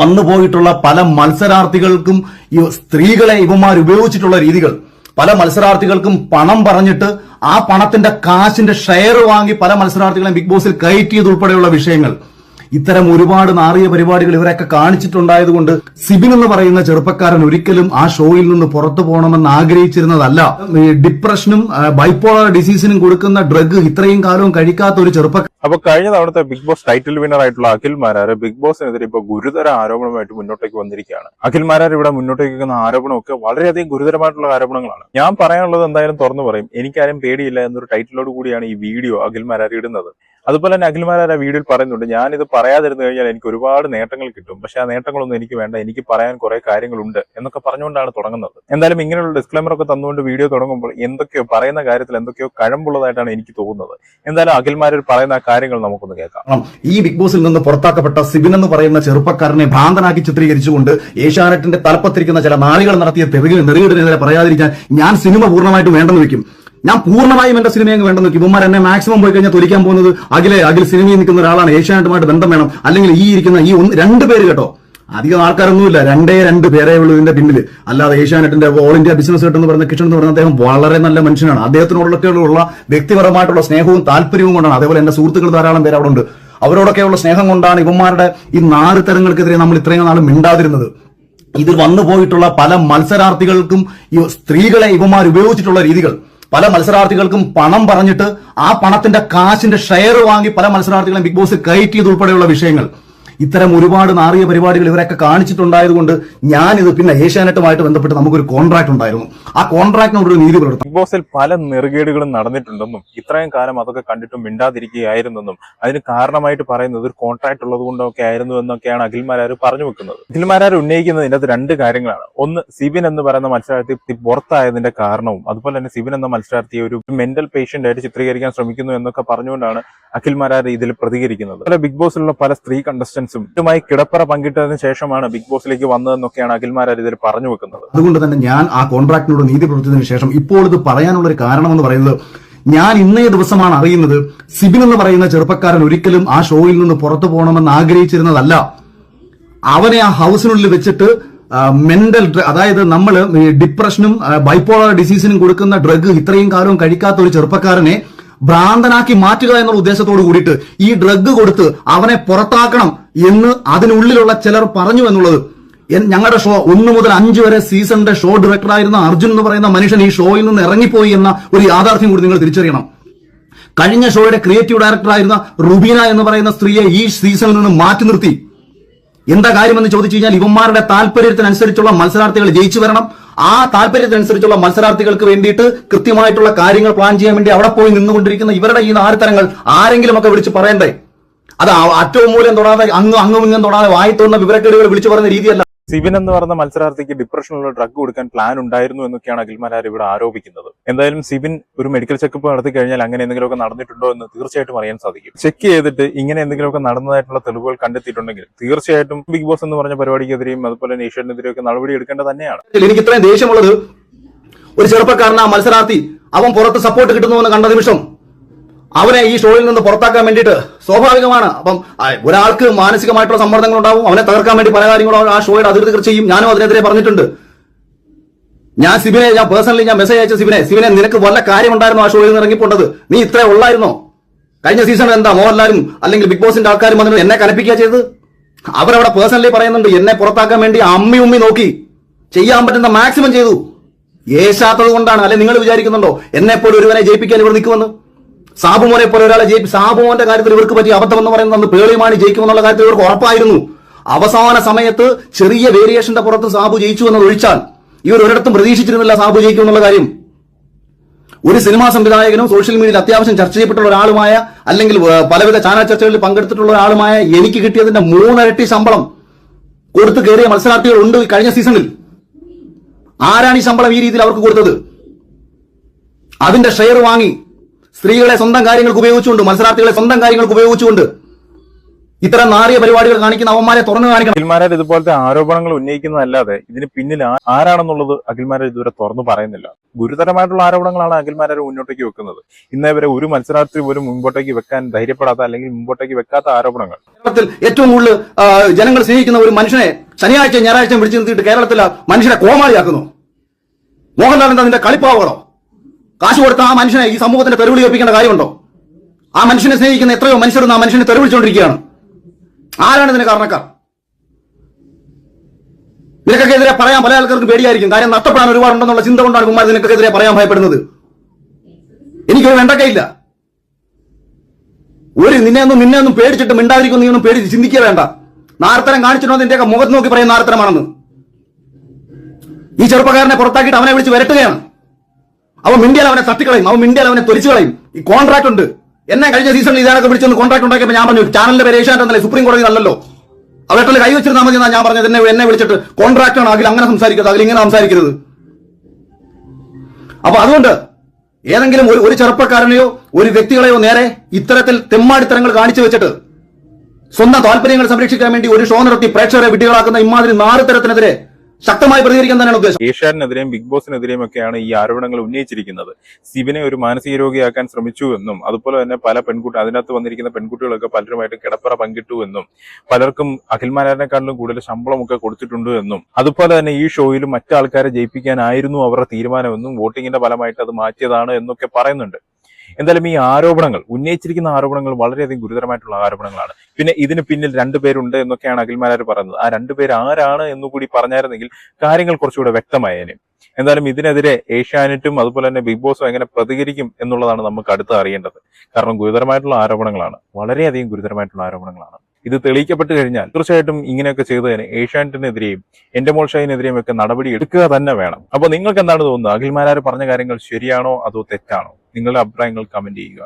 വന്നു പോയിട്ടുള്ള പല മത്സരാർത്ഥികൾക്കും സ്ത്രീകളെ ഇവന്മാർ ഉപയോഗിച്ചിട്ടുള്ള രീതികൾ. പല മത്സരാർത്ഥികൾക്കും പണം പറഞ്ഞിട്ട് ആ പണത്തിന്റെ കാശിന്റെ ഷെയർ വാങ്ങി പല മത്സരാർത്ഥികളെ ബിഗ് ബോസിൽ കയറ്റിയത് ഉൾപ്പെടെയുള്ള വിഷയങ്ങൾ. ഇത്തരം ഒരുപാട് നാറിയ പരിപാടികൾ ഇവരൊക്കെ കാണിച്ചിട്ടുണ്ടായതുകൊണ്ട് സിബിൻ എന്ന് പറയുന്ന ചെറുപ്പക്കാരൻ ഒരിക്കലും ആ ഷോയിൽ നിന്ന് പുറത്തു പോകണമെന്ന് ആഗ്രഹിച്ചിരുന്നതല്ല. ഈ ഡിപ്രഷനും ബൈപ്പോളർ ഡിസീസിനും കൊടുക്കുന്ന ഡ്രഗ് ഇത്രയും കാലവും കഴിക്കാത്ത ഒരു ചെറുപ്പക്കാരൻ. അപ്പൊ കഴിഞ്ഞ തവണത്തെ ബിഗ് ബോസ് ടൈറ്റിൽ വിന്നർ ആയിട്ടുള്ള അഖിൽ മാരാർ ബിഗ് ബോസിനെതിരെ ഇപ്പൊ ഗുരുതര ആരോപണമായിട്ട് മുന്നോട്ടേക്ക് വന്നിരിക്കുകയാണ്. അഖിൽ മാരാർ ഇവിടെ മുന്നോട്ടേക്ക് വെക്കുന്ന ആരോപണമൊക്കെ വളരെയധികം ഗുരുതരമായിട്ടുള്ള ആരോപണങ്ങളാണ്. ഞാൻ പറയാനുള്ളത് എന്തായാലും തുറന്നു പറയും. എനിക്കാരും പേടിയില്ല എന്നൊരു ടൈറ്റിലോട് കൂടിയാണ് ഈ വീഡിയോ അഖിൽ മാരാർ ഇടുന്നത്. അതുപോലെ തന്നെ അഖിൽമാരാർ ആ വീഡിയോയിൽ പറയുന്നുണ്ട് ഞാനിത് പറയാതിരുന്നു കഴിഞ്ഞാൽ എനിക്ക് ഒരുപാട് നേട്ടങ്ങൾ കിട്ടും. പക്ഷെ ആ നേട്ടങ്ങളൊന്നും എനിക്ക് വേണ്ട എനിക്ക് പറയാൻ കുറെ കാര്യങ്ങളുണ്ട് എന്നൊക്കെ പറഞ്ഞുകൊണ്ടാണ് തുടങ്ങുന്നത്. എന്തായാലും ഇങ്ങനെയുള്ള ഡിസ്ക്ലൈമർ ഒക്കെ തന്നുകൊണ്ട് വീഡിയോ തുടങ്ങുമ്പോൾ എന്തൊക്കെയോ പറയുന്ന കാര്യത്തിൽ എന്തൊക്കെയോ കഴമ്പുള്ളതായിട്ടാണ് എനിക്ക് തോന്നുന്നത്. എന്തായാലും അഖിൽ മാരാർ പറയുന്ന കാര്യങ്ങൾ നമുക്കൊന്ന് കേൾക്കാം. ഈ ബിഗ് ബോസിൽ നിന്ന് പുറത്താക്കപ്പെട്ട സിബിൻ എന്ന് പറയുന്ന ചെറുപ്പക്കാരനെ ഭ്രാന്തനാക്കി ചിത്രീകരിച്ചുകൊണ്ട് ഏഷ്യാനെറ്റിന്റെ തലപ്പത്തിരിക്കുന്ന ചില നാളികൾ നടത്തിയ തെറികൾ നെറിയിടിനെതിരെ പറയാതിരിക്കാൻ ഞാൻ സിനിമ പൂർണമായിട്ട് വേണ്ടെന്ന് വെക്കും ഞാൻ പൂർണമായും എന്റെ സിനിമ അങ്ങ് വേണ്ടെന്ന് നോക്കി. ഇവന്മാർ എന്നെ മാക്സിമം പോയി കഴിഞ്ഞാൽ തൊലിക്കാൻ പോകുന്നത് അഖിലെ അഖിൽ സിനിമയിൽ നിൽക്കുന്ന ഒരാളാണ്. ഏഷ്യാനെറ്റുമായിട്ട് ബന്ധം വേണം. അല്ലെങ്കിൽ ഈ ഇരിക്കുന്ന ഈ ഒന്ന് രണ്ട് പേര് കേട്ടോ. അധികം ആൾക്കാരൊന്നുമില്ല. രണ്ടേ രണ്ട് പേരേ ഉള്ളൂ ഇതിന്റെ പിന്നിൽ അല്ലാതെ ഏഷ്യാനെറ്റിന്റെ ഓൾ ഇന്ത്യ ബിസിനസ് എന്ന് പറയുന്ന കിഷൻ എന്ന് പറയുന്ന അദ്ദേഹം വളരെ നല്ല മനുഷ്യനാണ്. അദ്ദേഹത്തിനോടൊക്കെയുള്ള വ്യക്തിപരമായിട്ടുള്ള സ്നേഹവും താല്പര്യവും കൊണ്ടാണ്. അതേപോലെ എന്റെ സുഹൃത്തുക്കൾ ധാരാളം പേര് അവിടെ ഉണ്ട്. അവരോടൊക്കെയുള്ള സ്നേഹം കൊണ്ടാണ് ഇവന്മാരുടെ ഈ നാല് തരങ്ങൾക്കെതിരെ നമ്മൾ ഇത്രയും നാൾ മിണ്ടാതിരുന്നത്. ഇതിൽ വന്നു പോയിട്ടുള്ള പല മത്സരാർത്ഥികൾക്കും സ്ത്രീകളെ ഇവന്മാർ ഉപയോഗിച്ചിട്ടുള്ള രീതികൾ. പല മത്സരാർത്ഥികൾക്കും പണം പറഞ്ഞിട്ട് ആ പണത്തിന്റെ കാശിന്റെ ഷെയർ വാങ്ങി പല മത്സരാർത്ഥികളെയും ബിഗ് ബോസ് കയറ്റിയത് ഉൾപ്പെടെയുള്ള വിഷയങ്ങൾ. ഇത്തരം ഒരുപാട് നാറിയ പരിപാടികൾ ഇവരൊക്കെ കാണിച്ചിട്ടുണ്ടായതുകൊണ്ട് ഞാനിത് പിന്നെ ഏഷ്യാനെറ്റുമായിട്ട് ബന്ധപ്പെട്ട് നമുക്കൊരു കോൺട്രാക്ട് ഉണ്ടായിരുന്നു. ആ കോൺട്രാക്ടിനോട് ഒരു നീതി പുലർത്താം ബിഗ് ബോസിൽ പല നെറുകേടുകളും നടന്നിട്ടുണ്ടെന്നും ഇത്രയും കാലം അതൊക്കെ കണ്ടിട്ടും മിണ്ടാതിരിക്കുകയായിരുന്നെന്നും അതിന് കാരണമായിട്ട് പറയുന്നത് ഒരു കോൺട്രാക്ട് ഉള്ളത് കൊണ്ടൊക്കെ ആയിരുന്നു എന്നൊക്കെയാണ് അഖിൽമാരാർ പറഞ്ഞു വെക്കുന്നത്. അഖിൽമാരാർ ഉന്നയിക്കുന്നത് ഇതിനകത്ത് രണ്ട് കാര്യങ്ങളാണ്. ഒന്ന് സിബിൻ എന്ന് പറയുന്ന മത്സരാർത്ഥി പുറത്തായതിന്റെ കാരണവും അതുപോലെ തന്നെ സിബിൻ എന്ന മത്സരാർത്ഥിയെ ഒരു മെന്റൽ പേഷ്യന്റ് ആയിട്ട് ചിത്രീകരിക്കാൻ ശ്രമിക്കുന്നു എന്നൊക്കെ പറഞ്ഞുകൊണ്ടാണ് അഖിൽമാരാർ ഇതിൽ പ്രതികരിക്കുന്നത്. അതുപോലെ ബിഗ് ബോസിലുള്ള പല സ്ത്രീ കണ്ടസ്റ്റൻസും ഇതുമായി കിടപ്പറ പങ്കിട്ടതിന് ശേഷമാണ് ബിഗ് ബോസിലേക്ക് വന്നതെന്നൊക്കെയാണ് അഖിൽമാരാർ ഇതിൽ പറഞ്ഞു വെക്കുന്നത്. അതുകൊണ്ട് തന്നെ ഞാൻ ആ കോൺട്രാക്ടിനോട് നീതി പ്രവർത്തിച്ചതിന് ശേഷം ഇപ്പോൾ ഇത് പറയാനുള്ള ഒരു കാരണം എന്ന് പറയുന്നത് ഞാൻ ഇന്നേ ദിവസമാണ് അറിയുന്നത് സിബിൻ എന്ന് പറയുന്ന ചെറുപ്പക്കാരൻ ഒരിക്കലും ആ ഷോയിൽ നിന്ന് പുറത്തു പോകണമെന്ന് ആഗ്രഹിച്ചിരുന്നതല്ല. അവനെ ആ ഹൗസിനുള്ളിൽ വെച്ചിട്ട് മെന്റൽ അതായത് നമ്മൾ ഡിപ്രഷനും ബൈപ്പോളർ ഡിസീസിനും കൊടുക്കുന്ന ഡ്രഗ് ഇത്രയും കാലവും കഴിക്കാത്ത ഒരു ചെറുപ്പക്കാരനെ ഭ്രാന്തനാക്കി മാറ്റുക എന്നുള്ള ഉദ്ദേശത്തോട് കൂടിയിട്ട് ഈ ഡ്രഗ് കൊടുത്ത് അവനെ പുറത്താക്കണം എന്ന് അതിനുള്ളിലുള്ള ചിലർ പറഞ്ഞു എന്നുള്ളത് ഞങ്ങളുടെ ഷോ ഒന്ന് മുതൽ അഞ്ച് വരെ സീസണിന്റെ ഷോ ഡയറക്ടറായിരുന്ന അർജുൻ എന്ന് പറയുന്ന മനുഷ്യൻ ഈ ഷോയിൽ നിന്ന് ഇറങ്ങിപ്പോയി എന്ന ഒരു യാഥാർത്ഥ്യം കൂടി നിങ്ങൾ തിരിച്ചറിയണം. കഴിഞ്ഞ ഷോയുടെ ക്രിയേറ്റീവ് ഡയറക്ടറായിരുന്ന റുബീന എന്ന് പറയുന്ന സ്ത്രീയെ ഈ സീസണിൽ നിന്ന് മാറ്റി നിർത്തി. എന്താ കാര്യമെന്ന് ചോദിച്ചു കഴിഞ്ഞാൽ ഇവന്മാരുടെ താല്പര്യത്തിനനുസരിച്ചുള്ള മത്സരാർത്ഥികൾ ജയിച്ചു വരണം. ആ താല്പര്യത്തിനനുസരിച്ചുള്ള മത്സരാർത്ഥികൾക്ക് വേണ്ടിയിട്ട് കൃത്യമായിട്ടുള്ള കാര്യങ്ങൾ പ്ലാൻ ചെയ്യാൻ വേണ്ടി അവിടെ പോയി നിന്നുകൊണ്ടിരിക്കുന്ന ഇവരുടെ ഈ നാരത്തരങ്ങൾ ആരെങ്കിലും ഒക്കെ വിളിച്ച് പറയണ്ടേ? അത് അറ്റവും മൂലം തൊടാതെ അങ്ങും അങ്ങും ഇങ്ങും തൊടാതെ വായി തോന്നുന്ന വിവരക്കേടുകൾ വിളിച്ചു പറയുന്ന രീതിയല്ല. സിബിൻ എന്ന് പറയുന്ന മത്സരാർത്ഥിക്ക് ഡിപ്രഷനുള്ള ഡ്രഗ് കൊടുക്കാൻ പ്ലാൻ ഉണ്ടായിരുന്നു എന്നൊക്കെയാണ് അഖിൽമാരാർ ഇവിടെ ആരോപിക്കുന്നത്. എന്തായാലും സിബിൻ ഒരു മെഡിക്കൽ ചെക്കപ്പ് നടത്തി കഴിഞ്ഞാൽ അങ്ങനെ എന്തെങ്കിലുമൊക്കെ നടന്നിട്ടുണ്ടോ എന്ന് തീർച്ചയായിട്ടും അറിയാൻ സാധിക്കും. ചെക്ക് ചെയ്തിട്ട് ഇങ്ങനെ എന്തെങ്കിലുമൊക്കെ നടന്നതായിട്ടുള്ള തെളിവുകൾ കണ്ടെത്തിയിട്ടുണ്ടെങ്കിൽ തീർച്ചയായിട്ടും ബിഗ് ബോസ് എന്ന് പറഞ്ഞ പരിപാടിക്കെതിരെയും അതുപോലെ നേഷ്യനെതിരെയൊക്കെ നടപടി എടുക്കേണ്ടത് തന്നെയാണ്. എനിക്ക് ഇത്രയും ദേഷ്യമുള്ളത് ഒരു ചെറുപ്പക്കാരൻ ആ മത്സരാർത്ഥി അവൻ പുറത്ത് സപ്പോർട്ട് കിട്ടുന്നുവെന്ന് കണ്ട നിമിഷം അവനെ ഈ ഷോയിൽ നിന്ന് പുറത്താക്കാൻ വേണ്ടിയിട്ട് സ്വാഭാവികമാണ്. അപ്പം ഒരാൾക്ക് മാനസികമായിട്ടുള്ള സമ്മർദ്ദങ്ങൾ ഉണ്ടാവും അവനെ തകർക്കാൻ വേണ്ടി പല കാര്യങ്ങളും ആ ഷോയുടെ അതിർത്തി ചെയ്യും. ഞാനും അതിനെതിരെ പറഞ്ഞിട്ടുണ്ട്. ഞാൻ സിബിനെ ഞാൻ പേഴ്സണലി ഞാൻ മെസ്സേജ് അയച്ച സിബിനെ സിബിനെ നിനക്ക് വല്ല കാര്യമുണ്ടായിരുന്നു ആ ഷോയിൽ നിന്ന് ഇറങ്ങിപ്പോണ്ടത്? നീ ഇത്ര ഉള്ളായിരുന്നോ? കഴിഞ്ഞ സീസൺ എന്താ മോഹൻലാലും അല്ലെങ്കിൽ ബിഗ് ബോസിന്റെ ആൾക്കാരും വന്നിട്ട് എന്നെ കലപ്പിക്കുക ചെയ്ത് അവരവിടെ പേഴ്സണലി പറയുന്നുണ്ട് എന്നെ പുറത്താക്കാൻ വേണ്ടി അമ്മി ഉമ്മി നോക്കി ചെയ്യാൻ പറ്റുന്ന മാക്സിമം ചെയ്തു. ഏശാത്തത് കൊണ്ടാണ്. അല്ലെ നിങ്ങൾ വിചാരിക്കുന്നുണ്ടോ? എന്നെ പോലെ ഒരുവനെ ജയിപ്പിക്കാൻ ഇവിടെ നിൽക്കുമെന്ന്? സാബുമോനെ പോലെ ഒരാളെ ജയിപ്പി സാബുമോന്റെ കാര്യത്തിൽ ഇവർക്ക് പറ്റിയ അബദ്ധം എന്ന് പറയുന്നത് പേളിമാണി ജയിക്കുമെന്നുള്ള കാര്യത്തിൽ ഇവർക്ക് ഉറപ്പായിരുന്നു. അവസാന സമയത്ത് ചെറിയ വേരിയേഷന്റെ പുറത്ത് സാബു ജയിച്ചു എന്നത് ഒഴിച്ചാൽ ഇവർ ഒരിടത്തും പ്രതീക്ഷിച്ചിരുന്നില്ല സാബു ജയിക്കും എന്നുള്ള കാര്യം. ഒരു സിനിമാ സംവിധായകനും സോഷ്യൽ മീഡിയയിൽ അത്യാവശ്യം ചർച്ച ചെയ്യപ്പെട്ടുള്ള ഒരാളുമായ അല്ലെങ്കിൽ പലവിധ ചാനൽ ചർച്ചകളിൽ പങ്കെടുത്തിട്ടുള്ള ഒരാളുമായ എനിക്ക് കിട്ടിയതിന്റെ മൂന്നരട്ടി ശമ്പളം കൊടുത്തു കയറിയ മത്സരാർത്ഥികൾ ഉണ്ട് കഴിഞ്ഞ സീസണിൽ. ആരാണ് ഈ ശമ്പളം ഈ രീതിയിൽ അവർക്ക് കൊടുത്തത്? അതിന്റെ ഷെയർ വാങ്ങി സ്ത്രീകളെ സ്വന്തം കാര്യങ്ങൾക്ക് ഉപയോഗിച്ചുകൊണ്ട് മത്സരാർത്ഥികളെ സ്വന്തം കാര്യങ്ങൾക്ക് ഉപയോഗിച്ചുകൊണ്ട് ഇത്തരം നാറിയ പരിപാടികൾ കാണിക്കുന്ന അവന്മാരെ തുറന്നു കാണിക്കണം. അഖിൽമാരെ ഇതുപോലത്തെ ആരോപണങ്ങൾ ഉന്നയിക്കുന്നതല്ലാതെ ഇതിന് പിന്നിൽ ആരാണെന്നുള്ളത് അഖിൽമാരെ ഇതുവരെ തുറന്നു പറയുന്നില്ല. ഗുരുതരമായിട്ടുള്ള ആരോപണങ്ങളാണ് അഖിൽമാരെ മുന്നോട്ടേക്ക് വെക്കുന്നത്. ഇന്നേവരെ ഒരു മത്സരാർത്ഥി പോലും മുമ്പോട്ടേക്ക് വെക്കാൻ ധൈര്യപ്പെടാത്ത അല്ലെങ്കിൽ മുമ്പോട്ടേക്ക് വെക്കാത്ത ആരോപണങ്ങൾ. കേരളത്തിൽ ഏറ്റവും കൂടുതൽ ജനങ്ങൾ സ്നേഹിക്കുന്ന ഒരു മനുഷ്യനെ ശനിയാഴ്ച ഞായറാഴ്ച വിളിച്ചു നിർത്തിയിട്ട് കേരളത്തിൽ മനുഷ്യനെ കോമാളിയാക്കുന്നു. മോഹൻലാൽ എന്താ നിന്റെ കളിപ്പാവുകളോ? കാശ് കൊടുത്ത ആ മനുഷ്യനെ ഈ സമൂഹത്തിന്റെ തെരുവിളി ഒപ്പിക്കേണ്ട കാര്യമുണ്ടോ? ആ മനുഷ്യനെ സ്നേഹിക്കുന്ന എത്രയോ മനുഷ്യർ ആ മനുഷ്യനെ തെരുവിളിച്ചുകൊണ്ടിരിക്കുകയാണ് ആരാണ് ഇതിന് കാരണക്കാർ? നിനക്കൊക്കെ എതിരെ പറയാൻ പല ആൾക്കാർക്ക് പേടിയായിരിക്കും. കാര്യം നഷ്ടപ്പെടാൻ ഒരുപാടുണ്ടെന്നുള്ള ചിന്ത കൊണ്ടാണ് കുമാർ നിനക്കെതിരെ പറയാൻ ഭയപ്പെടുന്നത്. എനിക്കൊരു വേണ്ടക്കയില്ല. ഒരു നിന്നെ ഒന്നും നിന്നെ ഒന്നും പേടിച്ചിട്ട് മിണ്ടാതിരിക്കും നീ ഒന്നും പേടിച്ച് ചിന്തിക്കുക വേണ്ട. നാർത്തരം കാണിച്ചിട്ടോ നിന്റെയൊക്കെ മുഖത്ത് നോക്കി പറയുന്ന നാർത്തരമാണെന്ന്. ഈ ചെറുപ്പക്കാരനെ പുറത്താക്കിയിട്ട് അവനെ വിളിച്ച് വരട്ടുകയാണ്. അവൻ മിണ്ടിയാൽ അവനെ തട്ടിക്കളയും. അവൻ മിണ്ടിയാൽ അവനെ തൊലിച്ചു കളയും. ഈ കോൺട്രാക്ട് ഉണ്ട്. എന്നെ കഴിഞ്ഞ സീസണിൽ ഇതാണൊക്കെ വിളിച്ചു കോൺട്രാക്ട് ഉണ്ടാക്കിയപ്പോൾ ഞാൻ പറഞ്ഞു ചാനലിന്റെ പേര് സുപ്രീം കോടതി അല്ലല്ലോ അവരുടെ കൈ വെച്ചിരുന്നാൽ മതി ഞാൻ പറഞ്ഞത്. എന്നെ എന്നെ വിളിച്ചിട്ട് കോൺട്രാക്ട് ആണ്. അതിൽ അങ്ങനെ സംസാരിക്കരുത്. അതിൽ ഇങ്ങനെ സംസാരിക്കരുത്. അപ്പൊ അതുകൊണ്ട് ഏതെങ്കിലും ഒരു ഒരു ചെറുപ്പക്കാരനെയോ ഒരു വ്യക്തികളെയോ നേരെ ഇത്തരത്തിൽ തെമ്മാടിത്തരങ്ങൾ കാണിച്ചു വെച്ചിട്ട് സ്വന്തം താല്പര്യങ്ങൾ സംരക്ഷിക്കാൻ വേണ്ടി ഒരു ഷോ നടത്തി പ്രേക്ഷകരെ വിട്ടികളാക്കുന്ന ഇമാതിരി നാറുതരത്തിനെതിരെ ശക്തമായി പ്രതികരിക്കാൻ തന്നെയാണ് ഉദ്ദേശം. ഏഷ്യാനെതിരെയും ബിഗ് ബോസിനെതിരെയും ഒക്കെയാണ് ഈ ആരോപണങ്ങൾ ഉന്നയിച്ചിരിക്കുന്നത്. സിബിനെ ഒരു മാനസിക രോഗിയാക്കാൻ ശ്രമിച്ചു എന്നും അതുപോലെ തന്നെ പല പെൺകുട്ടി അതിനകത്ത് വന്നിരിക്കുന്ന പെൺകുട്ടികളൊക്കെ പലരുമായിട്ട് കിടപ്പറ പങ്കിട്ടു എന്നും പലർക്കും അഖിൽമാരാറിനെക്കാട്ടിലും കൂടുതൽ ശമ്പളമൊക്കെ കൊടുത്തിട്ടുണ്ട് എന്നും അതുപോലെ തന്നെ ഈ ഷോയിൽ മറ്റാൾക്കാരെ ജയിപ്പിക്കാനായിരുന്നു അവരുടെ തീരുമാനമെന്നും വോട്ടിങ്ങിന്റെ ഫലമായിട്ട് അത് മാറ്റിയതാണ് എന്നൊക്കെ പറയുന്നുണ്ട്. എന്തായാലും ഈ ആരോപണങ്ങൾ ഉന്നയിച്ചിരിക്കുന്ന ആരോപണങ്ങൾ വളരെയധികം ഗുരുതരമായിട്ടുള്ള ആരോപണങ്ങളാണ്. പിന്നെ ഇതിന് പിന്നിൽ രണ്ടുപേരുണ്ട് എന്നൊക്കെയാണ് അഖിൽമാരാർ പറയുന്നത്. ആ രണ്ടുപേർ ആരാണ് എന്നുകൂടി പറഞ്ഞായിരുന്നെങ്കിൽ കാര്യങ്ങൾ കുറച്ചുകൂടെ വ്യക്തമായേനെ. എന്തായാലും ഇതിനെതിരെ ഏഷ്യാനെറ്റും അതുപോലെ തന്നെ ബിഗ് ബോസും എങ്ങനെ പ്രതികരിക്കും എന്നുള്ളതാണ് നമുക്ക് അടുത്ത് അറിയേണ്ടത്. കാരണം ഗുരുതരമായിട്ടുള്ള ആരോപണങ്ങളാണ്. വളരെയധികം ഗുരുതരമായിട്ടുള്ള ആരോപണങ്ങളാണ്. ഇത് തെളിയിക്കപ്പെട്ട് കഴിഞ്ഞാൽ തീർച്ചയായിട്ടും ഇങ്ങനെയൊക്കെ ചെയ്തതിന് ഏഷ്യാനെറ്റിനെതിരെയും എന്റെ മോൾ ഷൈനെതിരെയും ഒക്കെ നടപടി എടുക്കുക തന്നെ വേണം. അപ്പൊ നിങ്ങൾക്ക് എന്താണ് തോന്നുന്നത്? അഖിൽമാരാർ പറഞ്ഞ കാര്യങ്ങൾ ശരിയാണോ അതോ തെറ്റാണോ? നിങ്ങളുടെ അഭിപ്രായങ്ങൾ കമന്റ് ചെയ്യുക.